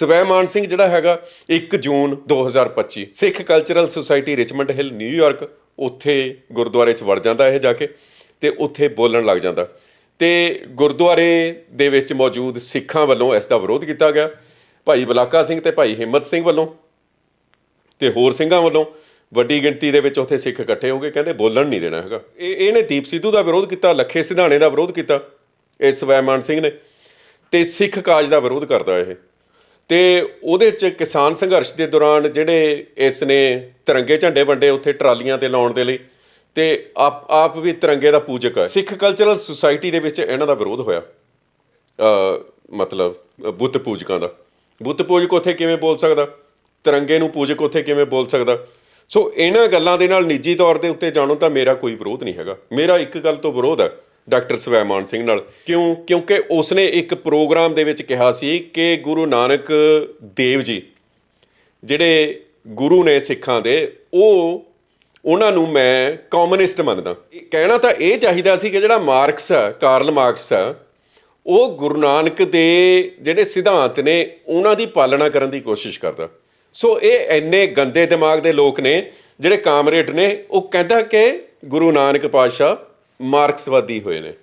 ਸਵੈਮਾਨ ਸਿੰਘ ਜਿਹੜਾ ਹੈਗਾ 1 June 2025 Sikh cultural society Richmond Hill New York ਉੱਥੇ ਗੁਰਦੁਆਰੇ 'ਚ ਵੜ ਜਾਂਦਾ ਇਹ ਜਾ ਕੇ ਤੇ ਉੱਥੇ ਬੋਲਣ ਲੱਗ ਜਾਂਦਾ। ਤੇ ਗੁਰਦੁਆਰੇ ਦੇ ਵਿੱਚ ਮੌਜੂਦ ਸਿੱਖਾਂ ਵੱਲੋਂ ਇਸ ਦਾ ਵਿਰੋਧ ਕੀਤਾ ਗਿਆ। ਭਾਈ ਬਲਾਕਾ ਸਿੰਘ ਤੇ ਭਾਈ ਹਿੰਮਤ ਸਿੰਘ ਵੱਲੋਂ ਤੇ ਹੋਰ ਸਿੰਘਾਂ ਵੱਲੋਂ ਵੱਡੀ ਗਿਣਤੀ ਦੇ ਵਿੱਚ ਉੱਥੇ ਸਿੱਖ ਇਕੱਠੇ ਹੋ ਗਏ ਕਹਿੰਦੇ ਬੋਲਣ ਨਹੀਂ ਦੇਣਾ ਹੈਗਾ। ਇਹ, ਇਹਨੇ ਦੀਪ ਸਿੱਧੂ ਦਾ ਵਿਰੋਧ ਕੀਤਾ, ਲੱਖੇ ਸਿਧਾਣੇ ਦਾ ਵਿਰੋਧ ਕੀਤਾ, ਇਹ ਸਵੈਮਾਨ ਸਿੰਘ ਨੇ। ਤੇ ਸਿੱਖ ਕਾਜ ਦਾ ਵਿਰੋਧ ਕਰਦਾ ਇਹ। ਤੇ ਉਹਦੇ ਚ ਕਿਸਾਨ ਸੰਘਰਸ਼ ਦੇ ਦੌਰਾਨ ਜਿਹੜੇ ਇਸ ਨੇ ਤਿਰੰਗੇ ਝੰਡੇ ਵੰਡੇ ਉੱਥੇ ਟਰਾਲੀਆਂ ਤੇ ਲਾਉਣ ਦੇ ਲਈ, ਤੇ ਆਪ ਆਪ ਵੀ ਤਿਰੰਗੇ ਦਾ ਪੂਜਕ ਹੈ। ਸਿੱਖ ਕਲਚਰਲ ਸੁਸਾਇਟੀ ਦੇ ਵਿੱਚ ਇਹਨਾਂ ਦਾ ਵਿਰੋਧ ਹੋਇਆ। ਮਤਲਬ, ਬੁੱਤ ਪੂਜਕਾਂ ਦਾ। ਬੁੱਤ ਪੂਜਕ ਉੱਥੇ ਕਿਵੇਂ ਬੋਲ ਸਕਦਾ? ਤਿਰੰਗੇ ਨੂੰ ਪੂਜਕ ਉੱਥੇ ਕਿਵੇਂ ਬੋਲ ਸਕਦਾ? ਸੋ ਇਹਨਾਂ ਗੱਲਾਂ ਦੇ ਨਾਲ ਨਿੱਜੀ ਤੌਰ ਦੇ ਉੱਤੇ ਜਾਣੋ ਤਾਂ ਮੇਰਾ ਕੋਈ ਵਿਰੋਧ ਨਹੀਂ ਹੈਗਾ। ਮੇਰਾ ਇੱਕ ਗੱਲ ਤੋਂ ਵਿਰੋਧ ਹੈ। ਡਾਕਟਰ ਸਵੈਮਾਨ ਸਿੰਘ ਨਾਲ। ਕਿਉਂ? ਕਿਉਂਕਿ ਉਸਨੇ ਇੱਕ ਪ੍ਰੋਗਰਾਮ ਦੇ ਵਿੱਚ ਕਿਹਾ ਸੀ ਕਿ ਗੁਰੂ ਨਾਨਕ ਦੇਵ ਜੀ, ਜਿਹੜੇ ਗੁਰੂ ਨੇ ਸਿੱਖਾਂ ਦੇ, ਉਹ ਉਹਨਾਂ ਨੂੰ ਮੈਂ ਕਮਿਊਨਿਸਟ ਮੰਨਦਾ। ਇਹ ਕਹਿਣਾ ਤਾਂ ਇਹ ਚਾਹੀਦਾ ਸੀ ਕਿ ਜਿਹੜਾ ਮਾਰਕਸ ਆ ਕਾਰਲ ਮਾਰਕਸ ਆ ਉਹ ਗੁਰੂ ਨਾਨਕ ਦੇ ਜਿਹੜੇ ਸਿਧਾਂਤ ਨੇ, ਉਹਨਾਂ ਦੀ ਪਾਲਣਾ ਕਰਨ ਦੀ ਕੋਸ਼ਿਸ਼ ਕਰਦਾ। ਸੋ ਇਹ ਐਨੇ ਗੰਦੇ ਦਿਮਾਗ ਦੇ ਲੋਕ ਨੇ, ਜਿਹੜੇ ਕਾਮਰੇਡ ਨੇ, ਉਹ ਕਹਿੰਦਾ ਕਿ ਗੁਰੂ ਨਾਨਕ ਪਾਤਸ਼ਾਹ ਮਾਰਕਸਵਾਦੀ ਹੋਏ ਨੇ।